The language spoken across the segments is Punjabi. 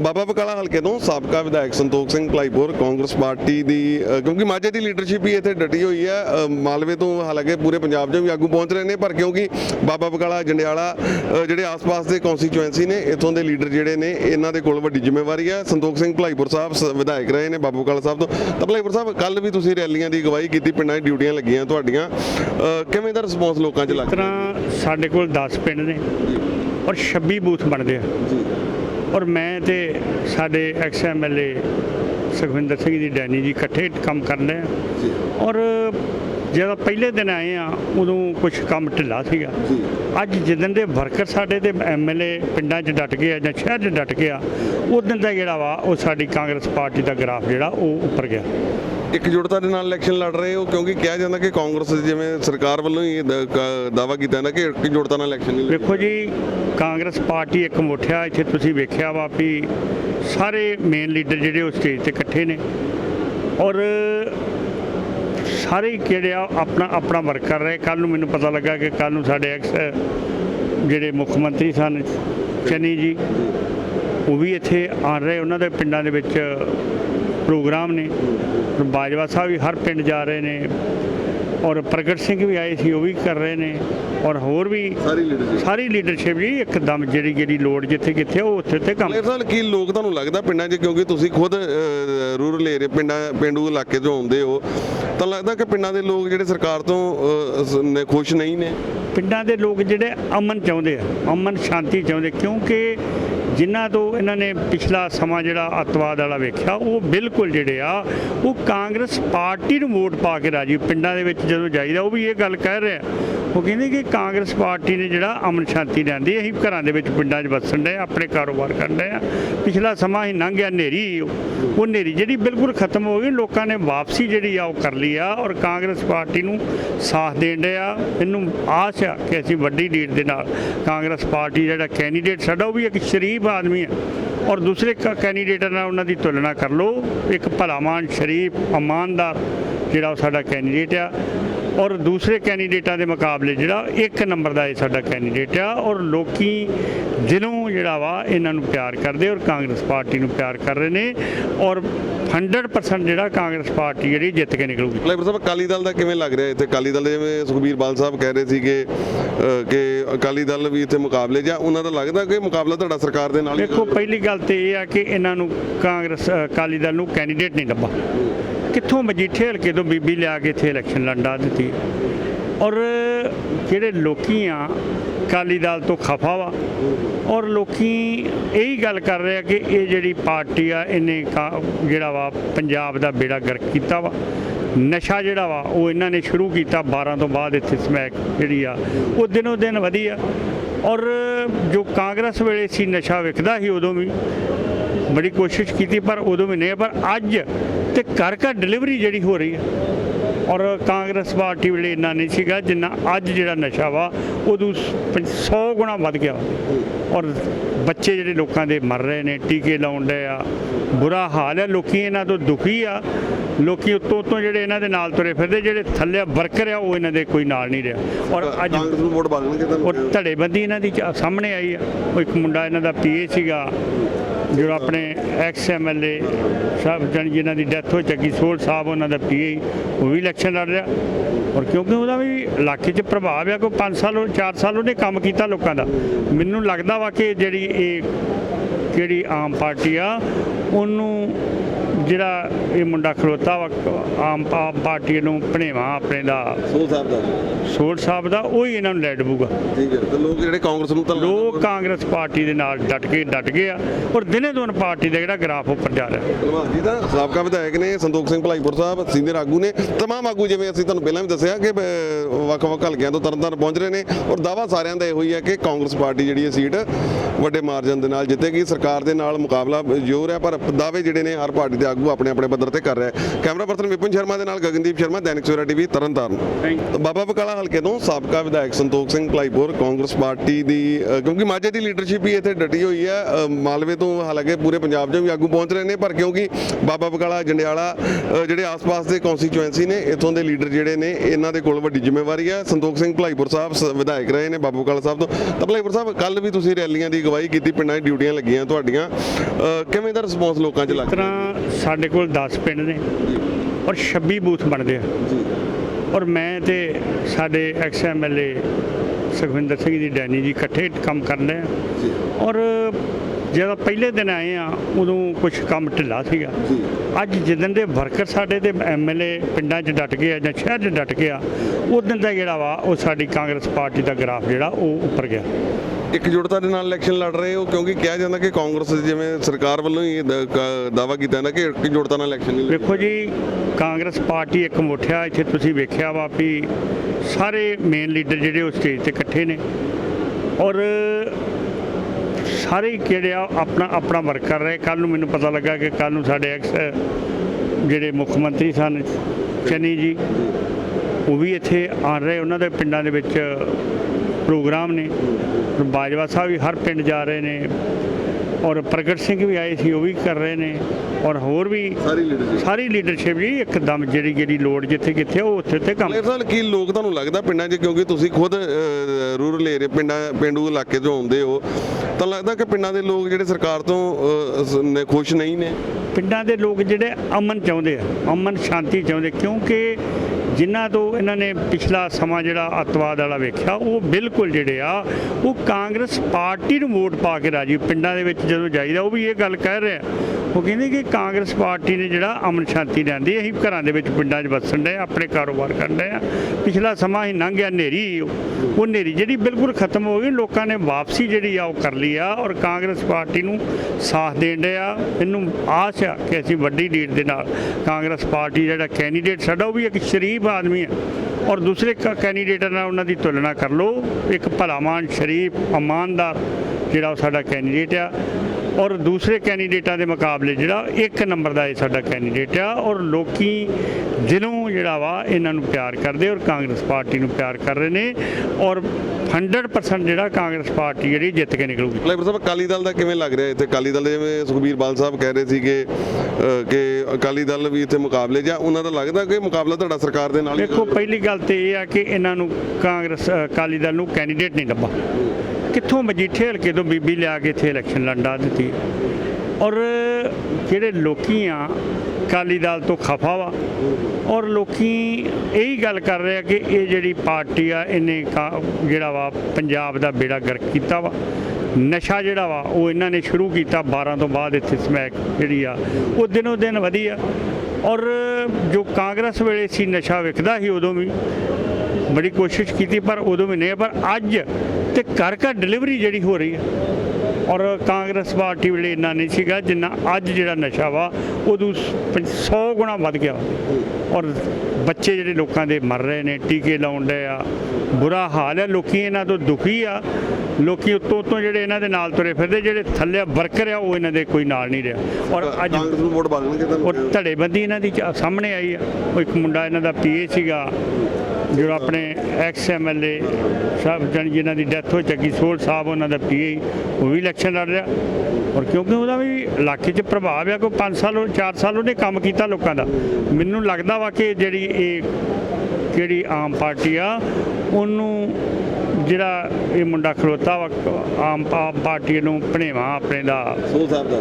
ਬਾਬਾ ਬਕਾਲਾ ਹਲਕੇ ਤੋਂ ਸਾਬਕਾ ਵਿਧਾਇਕ ਸੰਤੋਖ ਸਿੰਘ ਭਲਾਈਪੁਰ ਕਾਂਗਰਸ ਪਾਰਟੀ ਦੀ ਕਿਉਂਕਿ ਮਾਝੇ ਦੀ ਲੀਡਰਸ਼ਿਪ ਵੀ ਇੱਥੇ ਡਟੀ ਹੋਈ ਹੈ ਮਾਲਵੇ ਤੋਂ ਹਾਲਾਂਕਿ ਪੂਰੇ ਪੰਜਾਬ 'ਚੋਂ ਵੀ ਆਗੂ ਪਹੁੰਚ ਰਹੇ ਨੇ ਪਰ ਕਿਉਂਕਿ ਬਾਬਾ ਬਕਾਲਾ ਜੰਡਿਆਲਾ ਜਿਹੜੇ ਆਸ-ਪਾਸ ਦੇ ਕਨਸਟੀਚੁਐਂਸੀ ਨੇ ਇੱਥੋਂ ਦੇ ਲੀਡਰ ਜਿਹੜੇ ਨੇ ਇਹਨਾਂ ਦੇ ਕੋਲ ਵੱਡੀ ਜ਼ਿੰਮੇਵਾਰੀ ਹੈ। ਸੰਤੋਖ ਸਿੰਘ ਭਲਾਈਪੁਰ ਸਾਹਿਬ ਵਿਧਾਇਕ ਰਹੇ ਨੇ ਬਾਬਾ ਬਕਾਲਾ ਸਾਹਿਬ ਤੋਂ। ਤਾਂ ਭਲਾਈਪੁਰ ਸਾਹਿਬ ਕੱਲ ਵੀ ਤੁਸੀਂ ਰੈਲੀਆਂ ਦੀ ਅਗਵਾਈ ਕੀਤੀ ਪਿੰਡਾਂ 'ਚ ਡਿਊਟੀਆਂ ਲੱਗੀਆਂ ਤੁਹਾਡੀਆਂ। ਕਿਵੇਂ ਦਾ ਰਿਸਪੌਂਸ ਲੋਕਾਂ 'ਚ ਲੱਗ ਸਾਡੇ ਕੋਲ 10 ਪਿੰਡ ਨੇ ਔਰ 26 ਬੂਥ ਬਣਦੇ ਆ। ਔਰ ਮੈਂ ਤੇ ਸਾਡੇ ex MLA Sukhwinder Singh ji Danny ਜੀ ਇਕੱਠੇ ਕੰਮ ਕਰਦੇ ਆ। ਔਰ ਜਦੋਂ ਪਹਿਲੇ ਦਿਨ ਆਏ ਆ ਉਦੋਂ ਕੁਝ ਕੰਮ ਢਿੱਲਾ ਸੀਗਾ। ਅੱਜ ਜਿੱਦਣ ਦੇ ਵਰਕਰ ਸਾਡੇ ਤੇ ਐਮਐਲਏ ਪਿੰਡਾਂ 'ਚ ਡਟ ਗਏ ਆ ਜਾਂ ਸ਼ਹਿਰ 'ਚ ਡਟ ਗਏ ਆ ਉਦੋਂ ਦਾ ਜਿਹੜਾ ਵਾ ਉਹ ਸਾਡੀ ਕਾਂਗਰਸ ਪਾਰਟੀ ਦਾ ਗ੍ਰਾਫ ਜਿਹੜਾ ਉਹ ਉੱਪਰ ਗਿਆ। ਇਕਜੁੱਟਤਾ ਦੇ ਨਾਲ ਇਲੈਕਸ਼ਨ ਲੜ ਰਹੇ ਹੋ ਕਿਉਂਕਿ ਕਿਹਾ ਜਾਂਦਾ ਕਿ ਕਾਂਗਰਸ ਜਿਵੇਂ ਸਰਕਾਰ ਵੱਲੋਂ ਹੀ ਦਾਵਾ ਕੀਤਾ ਜਾਂਦਾ ਕਿ ਇਕਜੁੱਟਤਾ ਨਾਲ ਇਲੈਕਸ਼ਨ ਨਹੀਂ। ਵੇਖੋ ਜੀ ਕਾਂਗਰਸ ਪਾਰਟੀ ਇੱਕ ਮੁੱਠਿਆ ਇੱਥੇ ਤੁਸੀਂ ਵੇਖਿਆ ਵਾ ਵੀ ਸਾਰੇ ਮੇਨ ਲੀਡਰ ਜਿਹੜੇ ਉਹ ਸਟੇਜ ਤੇ ਇਕੱਠੇ ਨੇ ਔਰ ਸਾਰੇ ਹੀ ਜਿਹੜੇ ਆ ਆਪਣਾ ਆਪਣਾ ਵਰਕ ਕਰ ਰਹੇ ਕੱਲ ਨੂੰ ਮੈਨੂੰ ਪਤਾ ਲੱਗਾ ਕਿ ਕੱਲ ਨੂੰ ਸਾਡੇ ਐਕਸ ਜਿਹੜੇ ਮੁੱਖ ਮੰਤਰੀ ਸਨ ਚੰਨੀ ਜੀ ਉਹ ਵੀ ਇੱਥੇ ਆ ਰਹੇ ਉਹਨਾਂ ਦੇ ਪਿੰਡਾਂ ਦੇ ਵਿੱਚ ਪ੍ਰੋਗਰਾਮ ਨੇ। ਬਾਜਵਾ ਸਾਹਿਬ ਵੀ ਹਰ ਪਿੰਡ ਜਾ ਰਹੇ ਨੇ ਔਰ ਪ੍ਰਗਟ ਸਿੰਘ ਵੀ ਆਏ ਸੀ ਉਹ ਵੀ ਕਰ ਰਹੇ ਨੇ ਔਰ ਹੋਰ ਵੀ ਸਾਰੀ ਲੀਡਰਸ਼ਿਪ ਸਾਰੀ ਲੀਡਰਸ਼ਿਪ ਜੀ ਇੱਕਦਮ ਜਿਹੜੀ ਜਿਹੜੀ ਲੋੜ ਜਿੱਥੇ ਕਿੱਥੇ ਉਹ ਉੱਥੇ ਉੱਥੇ ਕੰਮ ਨਾਲ ਕੀ ਲੋਕ ਤੁਹਾਨੂੰ ਲੱਗਦਾ ਪਿੰਡਾਂ 'ਚ? ਕਿਉਂਕਿ ਤੁਸੀਂ ਖੁਦ ਰੂਰਲ ਏਰੀਆ ਪਿੰਡਾਂ ਪਿੰਡੂ ਇਲਾਕੇ ਤੋਂ ਆਉਂਦੇ ਹੋ। ਤਾਂ ਲੱਗਦਾ ਕਿ ਪਿੰਡਾਂ ਦੇ ਲੋਕ ਜਿਹੜੇ ਸਰਕਾਰ ਤੋਂ ਖੁਸ਼ ਨਹੀਂ ਨੇ? ਪਿੰਡਾਂ ਦੇ ਲੋਕ ਜਿਹੜੇ ਅਮਨ ਚਾਹੁੰਦੇ ਆ ਅਮਨ ਸ਼ਾਂਤੀ ਚਾਹੁੰਦੇ ਕਿਉਂਕਿ ਜਿਨ੍ਹਾਂ ਤੋਂ ਇਹਨਾਂ ਨੇ ਪਿਛਲਾ ਸਮਾਂ ਜਿਹੜਾ ਅੱਤਵਾਦ ਵਾਲਾ ਵੇਖਿਆ, ਉਹ ਬਿਲਕੁਲ ਜਿਹੜੇ ਆ, ਉਹ ਕਾਂਗਰਸ ਪਾਰਟੀ ਨੂੰ ਵੋਟ ਪਾ ਕੇ ਰਾਜੀ, ਪਿੰਡਾਂ ਦੇ ਵਿੱਚ ਜਦੋਂ ਜਾਈਦਾ, ਉਹ ਵੀ ਇਹ ਗੱਲ ਕਹਿ ਰਿਹਾ। ਉਹ ਕਹਿੰਦੇ ਕਿ ਕਾਂਗਰਸ ਪਾਰਟੀ ਨੇ ਜਿਹੜਾ ਅਮਨ ਸ਼ਾਂਤੀ ਲੈਂਦੀ ਅਸੀਂ ਘਰਾਂ ਦੇ ਵਿੱਚ ਪਿੰਡਾਂ 'ਚ ਵਸਣ ਦੇ ਆਪਣੇ ਕਾਰੋਬਾਰ ਕਰਨ ਦੇ ਆ ਪਿਛਲਾ ਸਮਾਂ ਹੀ ਲੰਘ ਗਿਆ ਹਨੇਰੀ, ਉਹ ਉਹ ਹਨੇਰੀ ਜਿਹੜੀ ਬਿਲਕੁਲ ਖਤਮ ਹੋ ਗਈ, ਲੋਕਾਂ ਨੇ ਵਾਪਸੀ ਜਿਹੜੀ ਆ ਉਹ ਕਰ ਲਈ ਆ ਔਰ ਕਾਂਗਰਸ ਪਾਰਟੀ ਨੂੰ ਸਾਥ ਦੇਣ ਦੇ ਆ। ਇਹਨੂੰ ਆਸ ਆ ਕਿ ਅਸੀਂ ਵੱਡੀ ਲੀਡ ਦੇ ਨਾਲ ਕਾਂਗਰਸ ਪਾਰਟੀ ਜਿਹੜਾ ਕੈਂਡੀਡੇਟ ਸਾਡਾ, ਉਹ ਵੀ ਇੱਕ ਸ਼ਰੀਫ ਆਦਮੀ ਹੈ। ਔਰ ਦੂਸਰੇ ਕ- ਕੈਂਡੀਡੇਟਾਂ ਨਾਲ ਉਹਨਾਂ ਦੀ ਤੁਲਨਾ ਕਰ ਲਓ, ਇੱਕ ਭਲਾਮਾਨ ਸ਼ਰੀਫ, ਇਮਾਨਦਾਰ ਜਿਹੜਾ ਉਹ ਸਾਡਾ ਕੈਂਡੀਡੇਟ ਆ। ਔਰ ਦੂਸਰੇ ਕੈਂਡੀਡੇਟਾਂ ਦੇ ਮੁਕਾਬਲੇ ਜਿਹੜਾ ਇੱਕ ਨੰਬਰ ਦਾ ਇਹ ਸਾਡਾ ਕੈਂਡੀਡੇਟ ਆ ਔਰ ਲੋਕੀ ਦਿਲੋਂ ਜਿਹੜਾ ਵਾ ਇਹਨਾਂ ਨੂੰ ਪਿਆਰ ਕਰਦੇ ਔਰ ਕਾਂਗਰਸ ਪਾਰਟੀ ਨੂੰ ਪਿਆਰ ਕਰ ਰਹੇ ਨੇ ਔਰ 100% ਜਿਹੜਾ ਕਾਂਗਰਸ ਪਾਰਟੀ ਜਿਹੜੀ ਜਿੱਤ ਕੇ ਨਿਕਲੂਗੀ। ਲਾਈਵਰ ਸਾਹਿਬ ਅਕਾਲੀ ਦਲ ਦਾ ਕਿਵੇਂ ਲੱਗ ਰਿਹਾ ਇੱਥੇ? ਅਕਾਲੀ ਦਲ ਜਿਵੇਂ ਸੁਖਬੀਰ ਬਾਲ ਸਾਹਿਬ ਕਹਿ ਰਹੇ ਸੀਗੇ ਅ, ਕਿ ਅਕਾਲੀ ਦਲ ਵੀ ਇੱਥੇ ਮੁਕਾਬਲੇ ਜਾਂ ਉਹਨਾਂ ਦਾ ਲੱਗਦਾ ਕਿ ਮੁਕਾਬਲਾ ਤੁਹਾਡਾ ਸਰਕਾਰ ਦੇ ਨਾਲ ਹੀ ਦੇਖੋ ਪਹਿਲੀ ਗੱਲ ਤੇ ਇਹ ਆ ਕਿ ਇਹਨਾਂ ਨੂੰ ਕਾਂਗਰਸ ਅਕਾਲੀ ਦਲ ਨੂੰ ਕੈਂਡੀਡੇਟ ਨਹੀਂ ਲੱਭਾ। ਕਿੱਥੋਂ ਮਜੀਠੇ ਹਲਕੇ ਤੋਂ ਬੀਬੀ ਲਿਆ ਕੇ ਇੱਥੇ ਇਲੈਕਸ਼ਨ ਲੰਡਾ ਦਿੱਤੀ? ਔਰ ਜਿਹੜੇ ਲੋਕੀ ਆ, ਅਕਾਲੀ ਦਲ ਤੋਂ ਖਫਾ ਵਾ, ਔਰ ਲੋਕੀ ਇਹੀ ਗੱਲ ਕਰ ਰਹੇ ਆ ਕਿ ਇਹ ਜਿਹੜੀ ਪਾਰਟੀ ਆ, ਇਹਨੇ ਕਾ- ਜਿਹੜਾ ਵਾ, ਪੰਜਾਬ ਦਾ ਬੇੜਾ ਗਰਕ ਕੀਤਾ ਵਾ। ਨਸ਼ਾ ਜਿਹੜਾ ਵਾ, ਉਹ ਇਹਨਾਂ ਨੇ ਸ਼ੁਰੂ ਕੀਤਾ 12 ਤੋਂ ਬਾਅਦ ਇੱਥੇ ਸਮੈਕ ਜਿਹੜੀ ਆ, ਉਹ ਦਿਨੋ ਦਿਨ ਵਧੀ ਆ। ਔਰ ਜੋ ਕਾਂਗਰਸ ਵੇਲੇ ਸੀ, ਨਸ਼ਾ ਵਿਕਦਾ ਸੀ ਉਦੋਂ ਵੀ, ਬੜੀ ਕੋਸ਼ਿਸ਼ ਕੀਤੀ ਪਰ ਉਦੋਂ ਵੀ ਨਹੀਂ, ਪਰ ਅੱਜ ਤੇ ਘਰ ਘਰ ਡਿਲੀਵਰੀ ਜਿਹੜੀ ਹੋ ਰਹੀ ਹੈ। ਔਰ ਕਾਂਗਰਸ ਪਾਰਟੀ ਵੇਲੇ ਇੰਨਾ ਨਹੀਂ ਸੀਗਾ ਜਿੰਨਾ ਅੱਜ ਜਿਹੜਾ ਨਸ਼ਾ ਵਾ ਉਦੋਂ 100 ਗੁਣਾ ਵੱਧ ਗਿਆ। ਔਰ ਬੱਚੇ ਜਿਹੜੇ ਲੋਕਾਂ ਦੇ ਮਰ ਰਹੇ ਨੇ ਟੀਕੇ ਲਾਉਣ ਦੇ ਆ। ਬੁਰਾ ਹਾਲ ਹੈ ਲੋਕੀ ਇਹਨਾਂ ਤੋਂ ਦੁਖੀ ਆ। ਲੋਕੀ ਉੱਤੋਂ ਉੱਤੋਂ ਜਿਹੜੇ ਇਹਨਾਂ ਦੇ ਨਾਲ ਤੁਰੇ ਫਿਰਦੇ ਜਿਹੜੇ ਥੱਲੇ ਵਰਕਰ ਆ ਉਹ ਇਹਨਾਂ ਦੇ ਕੋਈ ਨਾਲ ਨਹੀਂ ਰਿਹਾ। ਔਰ ਅੱਜ ਨੂੰ ਵੋਟ ਪਾ ਦੇਣਗੇ ਔਰ ਧੜੇਬੰਦੀ ਇਹਨਾਂ ਦੀ ਸਾਹਮਣੇ ਆਈ ਆ। ਉਹ ਇੱਕ ਮੁੰਡਾ ਇਹਨਾਂ ਦਾ ਪੀਏ ਸੀਗਾ। ਜੋ ਆਪਣੇ ਐਕਸ ਐਮਐਲਏ ਸਾਹਿਬ ਜਨ ਜਿਨ੍ਹਾਂ ਦੀ ਡੈਥ ਹੋ ਚੱਕੀ ਸੋਲ ਸਾਹਿਬ, ਉਹਨਾਂ ਦਾ ਪੀਏ, ਉਹ ਵੀ ਇਲੈਕਸ਼ਨ ਲੜ ਰਿਹਾ। ਔਰ ਕਿਉਂਕਿ ਉਹਦਾ ਵੀ ਇਲਾਕੇ 'ਚ ਪ੍ਰਭਾਵ ਆ, ਕੋਈ 5 ਸਾਲ 4 ਸਾਲ ਉਹਨੇ ਕੰਮ ਕੀਤਾ ਲੋਕਾਂ ਦਾ। ਮੈਨੂੰ ਲੱਗਦਾ ਵਾ ਕਿ ਜਿਹੜੀ ਇਹ ਜਿਹੜੀ ਆਮ ਪਾਰਟੀ ਆ, ਉਹਨੂੰ ਜਿਹੜਾ ਇਹ ਮੁੰਡਾ ਖਲੋਤਾ ਵਾ ਆਮ ਆਮ ਪਾਰਟੀ ਨੂੰ ਭਣੇਵਾ ਆਪਣੇ ਦਾ। ਸੋਲ ਸਾਹਿਬ ਦਾ ਸੋਲ ਸਾਹਿਬ ਦਾ ਉਹ ਹੀ ਇਹਨਾਂ ਨੂੰ ਲੈ ਡਬੂਗਾ। ਠੀਕ ਹੈ ਤੇ ਲੋਕ ਜਿਹੜੇ ਕਾਂਗਰਸ ਨੂੰ ਤਾਂ ਲੋਕ ਕਾਂਗਰਸ ਪਾਰਟੀ ਦੇ ਨਾਲ ਡਟ ਕੇ ਡਟ ਗਏ ਆ ਔਰ ਦਿਨੇ ਦੋਨ ਪਾਰਟੀ ਦਾ ਜਿਹੜਾ ਗ੍ਰਾਫ ਉੱਪਰ ਜਾ ਰਿਹਾ। ਭਲਵਾਨ ਜੀ ਤਾਂ ਸਾਬਕਾ ਵਿਧਾਇਕ ਨੇ ਸੰਤੋਖ ਸਿੰਘ ਭਲਾਈਪੁਰ ਸਾਹਿਬ ਸੀਨੀਅਰ ਆਗੂ ਨੇ। ਤਮਾਮ ਆਗੂ ਜਿਵੇਂ ਅਸੀਂ ਤੁਹਾਨੂੰ ਪਹਿਲਾਂ ਵੀ ਦੱਸਿਆ ਕਿ ਵੱਖ-ਵੱਖ ਹਲਕਿਆਂ ਤੋਂ ਤਰਨ ਤਰਨਤਾਰਨ ਪਹੁੰਚ ਰਹੇ ਨੇ ਔਰ ਦਾਵਾ ਸਾਰਿਆਂ ਦਾ ਇਹੋ ਹੀ ਹੈ ਕਿ ਕਾਂਗਰਸ ਪਾਰਟੀ ਜਿਹੜੀ ਹੈ ਸੀਟ ਵੱਡੇ ਮਾਰਜਨ ਦੇ ਨਾਲ ਜਿੱਤੇਗੀ। ਸਰਕਾਰ ਦੇ ਨਾਲ ਮੁਕਾਬਲਾ ਜ਼ੋਰ ਹੈ ਪਰ ਦਾਅਵੇ ਜਿਹੜੇ ਨੇ ਹਰ ਪਾਰਟੀ ਦੇ ਆਗੂ ਆਪਣੇ ਆਪਣੇ ਪੱਧਰ ਤੇ ਕਰ ਰਿਹਾ ਹੈ। ਕੈਮਰਾ ਪਰਸਨ ਵਿਪਨ ਸ਼ਰਮਾ ਦੇ ਨਾਲ ਗਗਨਦੀਪ ਸ਼ਰਮਾ ਦੈਨਿਕ ਸਵੇਰਾ ਟੀਵੀ ਤਰਨਤਾਰਨ। ਬਾਬਾ ਬਕਾਲਾ ਹਲਕੇ ਤੋਂ ਸਾਬਕਾ ਵਿਧਾਇਕ ਸੰਤੋਖ ਸਿੰਘ ਭਲਾਈਪੁਰ ਕਾਂਗਰਸ ਪਾਰਟੀ ਦੀ ਕਿਉਂਕਿ ਮਾਝੇ ਦੀ ਲੀਡਰਸ਼ਿਪ ਹੀ ਇੱਥੇ ਡਟੀ ਹੋਈ ਹੈ। ਮਾਲਵੇ ਤੋਂ ਹਾਲਾਂਕਿ ਪੂਰੇ ਪੰਜਾਬ 'ਚੋਂ ਵੀ ਆਗੂ ਪਹੁੰਚ ਰਹੇ ਨੇ ਪਰ ਕਿਉਂਕਿ ਬਾਬਾ ਬਕਾਲਾ ਜੰਡਿਆਲਾ ਜਿਹੜੇ ਆਸ-ਪਾਸ ਦੇ ਕਨਸਟੀਚੁਐਂਸੀ ਨੇ ਇੱਥੋਂ ਦੇ ਲੀਡਰ ਜਿਹੜੇ ਨੇ ਇਹਨਾਂ ਦੇ ਕੋਲ ਵੱਡੀ ਜ਼ਿੰਮੇਵਾਰੀ ਹੈ। ਸੰਤੋਖ ਸਿੰਘ ਭਲਾਈਪੁਰ ਸਾਹਿਬ ਵਿਧਾਇਕ ਰਹੇ ਨੇ ਬਾਬਾ ਬਕਾਲਾ ਸਾਹਿਬ ਤੋਂ। ਤਾਂ ਭਲਾਈਪੁਰ ਸਾਹਿਬ ਕੱਲ ਵੀ ਤੁਸੀਂ ਰੈਲੀਆਂ ਦੀ ਅਗਵਾਈ ਕੀਤੀ ਪਿੰਡਾਂ 'ਚ ਡਿਊਟੀਆਂ ਲੱਗੀਆਂ ਤੁਹਾਡੀਆਂ। ਕਿਵੇਂ ਦਾ ਰਿਸਪੌਂਸ ਲੋਕਾਂ 'ਚ ਲੱਗ ਤਰ੍ਹਾਂ ਸਾਡੇ ਕੋਲ 10 ਪਿੰਡ ਨੇ ਔਰ 26 ਬੂਥ ਬਣਦੇ ਆ। ਔਰ ਮੈਂ ਤੇ ਸਾਡੇ ex MLA Sukhwinder Singh ji, Danny ਜੀ ਇਕੱਠੇ ਕੰਮ ਕਰਦੇ ਆ। ਔਰ ਜਦੋਂ ਪਹਿਲੇ ਦਿਨ ਆਏ ਆ ਉਦੋਂ ਕੁਝ ਕੰਮ ਢਿੱਲਾ ਸੀਗਾ। ਅੱਜ ਜਿੱਦਣ ਦੇ ਵਰਕਰ ਸਾਡੇ ਤੇ ਐਮਐਲਏ ਪਿੰਡਾਂ 'ਚ ਡਟ ਗਏ ਆ ਜਾਂ ਸ਼ਹਿਰ 'ਚ ਡਟ ਗਏ ਆ ਉਦੋਂ ਦਾ ਜਿਹੜਾ ਵਾ ਉਹ ਸਾਡੀ ਕਾਂਗਰਸ ਪਾਰਟੀ ਦਾ ਗ੍ਰਾਫ ਜਿਹੜਾ ਉਹ ਉੱਪਰ ਗਿਆ। ਇਕਜੁੱਟਤਾ ਦੇ ਨਾਲ ਇਲੈਕਸ਼ਨ ਲੜ ਰਹੇ ਹੋ ਕਿਉਂਕਿ ਕਿਹਾ ਜਾਂਦਾ ਕਿ ਕਾਂਗਰਸ ਜਿਵੇਂ ਸਰਕਾਰ ਵੱਲੋਂ ਹੀ ਦਾਵਾ ਕੀਤਾ ਜਾਂਦਾ ਕਿ ਇਕਜੁੱਟਤਾ ਨਾਲ ਇਲੈਕਸ਼ਨ ਨਹੀਂ। ਵੇਖੋ ਜੀ ਕਾਂਗਰਸ ਪਾਰਟੀ ਇੱਕ ਮੁੱਠਿਆ ਇੱਥੇ ਤੁਸੀਂ ਵੇਖਿਆ ਵਾ ਵੀ ਸਾਰੇ ਮੇਨ ਲੀਡਰ ਜਿਹੜੇ ਉਹ ਸਟੇਜ ਤੇ ਇਕੱਠੇ ਨੇ। ਔਰ ਸਾਰੇ ਹੀ ਜਿਹੜੇ ਆ ਆਪਣਾ ਆਪਣਾ ਵਰਕ ਕਰ ਰਹੇ। ਕੱਲ ਨੂੰ ਮੈਨੂੰ ਪਤਾ ਲੱਗਾ ਕਿ ਕੱਲ ਨੂੰ ਸਾਡੇ ਐਕਸ ਜਿਹੜੇ ਮੁੱਖ ਮੰਤਰੀ ਸਨ, ਚੰਨੀ ਜੀ, ਉਹ ਵੀ ਇੱਥੇ ਆ ਰਹੇ। ਉਹਨਾਂ ਦੇ ਪਿੰਡਾਂ ਦੇ ਵਿੱਚ ਪ੍ਰੋਗਰਾਮ ਨੇ। ਬਾਜਵਾ ਸਾਹਿਬ ਵੀ ਹਰ ਪਿੰਡ ਜਾ ਰਹੇ ਨੇ। ਔਰ ਪ੍ਰਗਟ ਸਿੰਘ ਵੀ ਆਏ ਸੀ ਉਹ ਵੀ ਕਰ ਰਹੇ ਨੇ ਔਰ ਹੋਰ ਵੀ ਸਾਰੀ ਲੀਡਰਸ਼ਿਪ ਸਾਰੀ ਲੀਡਰਸ਼ਿਪ ਜੀ ਇੱਕਦਮ ਜਿਹੜੀ ਜਿਹੜੀ ਲੋੜ ਜਿੱਥੇ ਕਿੱਥੇ ਉਹ ਉੱਥੇ ਉੱਥੇ ਕੰਮ ਮੇਰੇ ਨਾਲ ਕੀ ਲੋਕ ਤੁਹਾਨੂੰ ਲੱਗਦਾ ਪਿੰਡਾਂ 'ਚ? ਕਿਉਂਕਿ ਤੁਸੀਂ ਖੁਦ ਰੂਰਲ ਏਰੀਆ ਪਿੰਡਾਂ ਪਿੰਡੂ ਇਲਾਕੇ ਤੋਂ ਆਉਂਦੇ ਹੋ। ਤਾਂ ਲੱਗਦਾ ਕਿ ਪਿੰਡਾਂ ਦੇ ਲੋਕ ਜਿਹੜੇ ਸਰਕਾਰ ਤੋਂ ਖੁਸ਼ ਨਹੀਂ ਨੇ? ਪਿੰਡਾਂ ਦੇ ਲੋਕ ਜਿਹੜੇ ਅਮਨ ਚਾਹੁੰਦੇ ਆ ਅਮਨ ਸ਼ਾਂਤੀ ਚਾਹੁੰਦੇ ਕਿਉਂਕਿ ਜਿਨ੍ਹਾਂ ਤੋਂ ਇਹਨਾਂ ਨੇ ਪਿਛਲਾ ਸਮਾਂ ਜਿਹੜਾ ਅੱਤਵਾਦ ਵਾਲਾ ਵੇਖਿਆ, ਉਹ ਬਿਲਕੁਲ ਜਿਹੜੇ ਆ, ਉਹ ਕਾਂਗਰਸ ਪਾਰਟੀ ਨੂੰ ਵੋਟ ਪਾ ਕੇ ਰਾਜੀ, ਪਿੰਡਾਂ ਦੇ ਵਿੱਚ ਜਦੋਂ ਜਾਈਦਾ, ਉਹ ਵੀ ਇਹ ਗੱਲ ਕਹਿ ਰਿਹਾ। ਉਹ ਕਹਿੰਦੇ ਕਿ ਕਾਂਗਰਸ ਪਾਰਟੀ ਨੇ ਜਿਹੜਾ ਅਮਨ ਸ਼ਾਂਤੀ ਲੈਂਦੀ ਅਸੀਂ ਘਰਾਂ ਦੇ ਵਿੱਚ ਪਿੰਡਾਂ 'ਚ ਵਸਣ ਦੇ ਆਪਣੇ ਕਾਰੋਬਾਰ ਕਰਨ ਦੇ ਆ ਪਿਛਲਾ ਸਮਾਂ ਹੀ ਲੰਘ ਗਿਆ ਹਨੇਰੀ, ਉਹ ਉਹ ਹਨੇਰੀ ਜਿਹੜੀ ਬਿਲਕੁਲ ਖਤਮ ਹੋ ਗਈ, ਲੋਕਾਂ ਨੇ ਵਾਪਸੀ ਜਿਹੜੀ ਆ ਉਹ ਕਰ ਲਈ ਆ ਔਰ ਕਾਂਗਰਸ ਪਾਰਟੀ ਨੂੰ ਸਾਥ ਦੇਣ ਦੇ ਆ। ਇਹਨੂੰ ਆਸ ਆ ਕਿ ਅਸੀਂ ਵੱਡੀ ਲੀਡ ਦੇ ਨਾਲ ਕਾਂਗਰਸ ਪਾਰਟੀ ਜਿਹੜਾ ਕੈਂਡੀਡੇਟ ਸਾਡਾ, ਉਹ ਵੀ ਇੱਕ ਸ਼ਰੀਫ ਆਦਮੀ ਹੈ ਔਰ ਦੂਸਰੇ ਕ- ਕੈਂਡੀਡੇਟਾਂ ਨਾਲ ਉਹਨਾਂ ਦੀ ਤੁਲਨਾ ਕਰ ਲਓ, ਇੱਕ ਭਲਾਮਾਨ ਸ਼ਰੀਫ ਇਮਾਨਦਾਰ ਜਿਹੜਾ ਉਹ ਸਾਡਾ ਕੈਂਡੀਡੇਟ ਆ। ਔਰ ਦੂਸਰੇ ਕੈਂਡੀਡੇਟਾਂ ਦੇ ਮੁਕਾਬਲੇ ਜਿਹੜਾ ਇੱਕ ਨੰਬਰ ਦਾ ਇਹ ਸਾਡਾ ਕੈਂਡੀਡੇਟ ਆ ਔਰ ਲੋਕੀ ਦਿਲੋਂ ਜਿਹੜਾ ਵਾ ਇਹਨਾਂ ਨੂੰ ਪਿਆਰ ਕਰਦੇ ਔਰ ਕਾਂਗਰਸ ਪਾਰਟੀ ਨੂੰ ਪਿਆਰ ਕਰ ਰਹੇ ਨੇ ਔਰ 100% ਜਿਹੜਾ ਕਾਂਗਰਸ ਪਾਰਟੀ ਜਿਹੜੀ ਜਿੱਤ ਕੇ ਨਿਕਲੂਗੀ। ਲਾਈਵ ਸਾਹਿਬ ਅਕਾਲੀ ਦਲ ਦਾ ਕਿਵੇਂ ਲੱਗ ਰਿਹਾ ਇੱਥੇ? ਅਕਾਲੀ ਦਲ ਜਿਵੇਂ ਸੁਖਬੀਰ ਬਾਲ ਸਾਹਿਬ ਕਹਿ ਰਹੇ ਸੀਗੇ ਕਿ ਅਕਾਲੀ ਦਲ ਵੀ ਇੱਥੇ ਮੁਕਾਬਲੇ ਜਾਂ ਉਹਨਾਂ ਦਾ ਲੱਗਦਾ ਕਿ ਮੁਕਾਬਲਾ ਤੁਹਾਡਾ ਸਰਕਾਰ ਦੇ ਨਾਲ ਹੀ ਦੇਖੋ ਪਹਿਲੀ ਗੱਲ ਤੇ ਇਹ ਆ ਕਿ ਇਹਨਾਂ ਨੂੰ ਕਾਂਗਰਸ ਅਕਾਲੀ ਦਲ ਨੂੰ ਕੈਂਡੀਡੇਟ ਨਹੀਂ ਲੱਭਾ। ਕਿੱਥੋਂ ਮਜੀਠੇ ਹਲਕੇ ਤੋਂ ਬੀਬੀ ਲਿਆ ਕੇ ਇੱਥੇ ਇਲੈਕਸ਼ਨ ਲੰਡਾ ਦਿੱਤੀ? ਔਰ ਜਿਹੜੇ ਲੋਕੀ ਆ, ਅਕਾਲੀ ਦਲ ਤੋਂ ਖਫਾ ਵਾ, ਔਰ ਲੋਕੀ ਇਹੀ ਗੱਲ ਕਰ ਰਹੇ ਆ ਕਿ ਇਹ ਜਿਹੜੀ ਪਾਰਟੀ ਆ, ਇਹਨੇ ਕਾ- ਜਿਹੜਾ ਵਾ, ਪੰਜਾਬ ਦਾ ਬੇੜਾ ਗਰਕ ਕੀਤਾ ਵਾ। ਨਸ਼ਾ ਜਿਹੜਾ ਵਾ, ਉਹ ਇਹਨਾਂ ਨੇ ਸ਼ੁਰੂ ਕੀਤਾ 12 ਤੋਂ ਬਾਅਦ ਇੱਥੇ ਸਮੈਕ ਜਿਹੜੀ ਆ, ਉਹ ਦਿਨੋ ਦਿਨ ਵਧੀ ਆ। ਔਰ ਜੋ ਕਾਂਗਰਸ ਵੇਲੇ ਸੀ, ਨਸ਼ਾ ਵਿਕਦਾ ਸੀ ਉਦੋਂ ਵੀ, ਬੜੀ ਕੋਸ਼ਿਸ਼ ਕੀਤੀ ਪਰ ਉਦੋਂ ਵੀ ਨਹੀਂ, ਪਰ ਅੱਜ ਤੇ ਘਰ ਘਰ ਡਿਲੀਵਰੀ ਜਿਹੜੀ ਹੋ ਰਹੀ ਹੈ। ਔਰ ਕਾਂਗਰਸ ਪਾਰਟੀ ਵੇਲੇ ਇੰਨਾ ਨਹੀਂ ਸੀਗਾ ਜਿੰਨਾ ਅੱਜ ਜਿਹੜਾ ਨਸ਼ਾ ਵਾ ਉਦੋਂ 100 ਗੁਣਾ ਵੱਧ ਗਿਆ। ਔਰ ਬੱਚੇ ਜਿਹੜੇ ਲੋਕਾਂ ਦੇ ਮਰ ਰਹੇ ਨੇ ਟੀਕੇ ਲਾਉਣ ਦੇ ਆ। ਬੁਰਾ ਹਾਲ ਹੈ ਲੋਕੀ ਇਹਨਾਂ ਤੋਂ ਦੁਖੀ ਆ। ਲੋਕੀ ਉੱਤੋਂ ਉੱਤੋਂ ਜਿਹੜੇ ਇਹਨਾਂ ਦੇ ਨਾਲ ਤੁਰੇ ਫਿਰਦੇ ਜਿਹੜੇ ਥੱਲੇ ਵਰਕਰ ਆ ਉਹ ਇਹਨਾਂ ਦੇ ਕੋਈ ਨਾਲ ਨਹੀਂ ਰਿਹਾ। ਔਰ ਅੱਜ ਨੂੰ ਔਰ ਧੜੇਬੰਦੀ ਇਹਨਾਂ ਦੀ ਸਾਹਮਣੇ ਆਈ ਆ। ਉਹ ਇੱਕ ਮੁੰਡਾ ਇਹਨਾਂ ਦਾ ਪੀਏ ਸੀਗਾ। ਜੋ ਆਪਣੇ ਐਕਸ ਐਮਐਲਏ ਸਾਹਿਬ ਜਾਣੀ ਜਿਨ੍ਹਾਂ ਦੀ ਡੈਥ ਹੋ ਚੱਕੀ ਸੋਲ ਸਾਹਿਬ, ਉਹਨਾਂ ਦਾ ਪੀਏ, ਉਹ ਵੀ ਇਲੈਕਸ਼ਨ ਲੜ ਰਿਹਾ। ਔਰ ਕਿਉਂਕਿ ਉਹਦਾ ਵੀ ਇਲਾਕੇ 'ਚ ਪ੍ਰਭਾਵ ਆ, ਕੋਈ 5 ਸਾਲ 4 ਸਾਲ ਉਹਨੇ ਕੰਮ ਕੀਤਾ ਲੋਕਾਂ ਦਾ। ਮੈਨੂੰ ਲੱਗਦਾ ਵਾ ਕਿ ਜਿਹੜੀ ਇਹ ਜਿਹੜੀ ਆਮ ਪਾਰਟੀ ਆ, ਉਹਨੂੰ ਜਿਹੜਾ ਇਹ ਮੁੰਡਾ ਖਲੋਤਾ ਵਾ ਆਮ ਆਮ ਪਾਰਟੀ ਨੂੰ ਭਣੇਵਾ ਆਪਣੇ ਦਾ। ਸੋਲ ਸਾਹਿਬ ਦਾ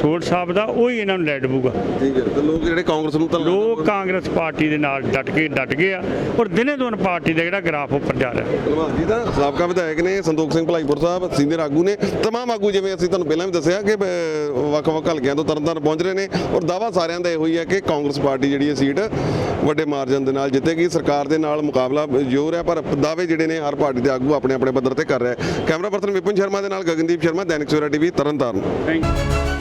ਸੋਲ ਸਾਹਿਬ ਦਾ ਉਹ ਹੀ ਇਹਨਾਂ ਨੂੰ ਲੈ ਡਬੂਗਾ। ਠੀਕ ਹੈ ਤੇ ਲੋਕ ਜਿਹੜੇ ਕਾਂਗਰਸ ਨੂੰ ਤਾਂ ਲੋਕ ਕਾਂਗਰਸ ਪਾਰਟੀ ਦੇ ਨਾਲ ਡਟ ਕੇ ਡਟ ਗਏ ਆ ਔਰ ਦਿਨੇ ਦੋਨ ਪਾਰਟੀ ਦਾ ਜਿਹੜਾ ਗ੍ਰਾਫ ਉੱਪਰ ਜਾ ਰਿਹਾ। ਭਲਵਾਨ ਜੀ ਦਾ। ਸਾਬਕਾ ਵਿਧਾਇਕ ਨੇ ਸੰਤੋਖ ਸਿੰਘ ਭਲਾਈਪੁਰ ਸਾਹਿਬ ਸੀਨੀਅਰ ਆਗੂ ਨੇ। ਤਮਾਮ ਆਗੂ ਜਿਵੇਂ ਅਸੀਂ ਤੁਹਾਨੂੰ ਪਹਿਲਾਂ ਵੀ ਦੱਸਿਆ ਕਿ ਵੱਖ-ਵੱਖ ਹਲਕਿਆਂ ਤੋਂ ਤਰਨ ਤਰਨਤਾਰਨ ਪਹੁੰਚ ਰਹੇ ਨੇ ਔਰ ਦਾਵਾ ਸਾਰਿਆਂ ਦਾ ਇਹ ਹੋਈ ਹੈ ਕਿ ਕਾਂਗਰਸ ਪਾਰਟੀ ਜਿਹੜੀ ਹੈ ਸੀਟ ਵੱਡੇ ਮਾਰਜਨ ਦੇ ਨਾਲ ਜਿੱਤੇਗੀ। ਸਰਕਾਰ ਦੇ ਨਾਲ ਮੁਕਾਬਲਾ ਜ਼ੋਰ ਹੈ ਪਰ ਦਾਅਵੇ ਜਿਹੜੇ ਨੇ ਹਰ ਪਾਰਟੀ ਦੇ ਆਗੂ ਆਪਣੇ ਆਪਣੇ ਪੱਧਰ ਤੇ ਕਰ ਰਿਹਾ ਹੈ। ਕੈਮਰਾ ਪਰਸਨ ਵਿਪਨ ਸ਼ਰਮਾ ਦੇ ਨਾਲ Gagandeep Sharma, Dainik Savera TV Tarn Taran. Thank you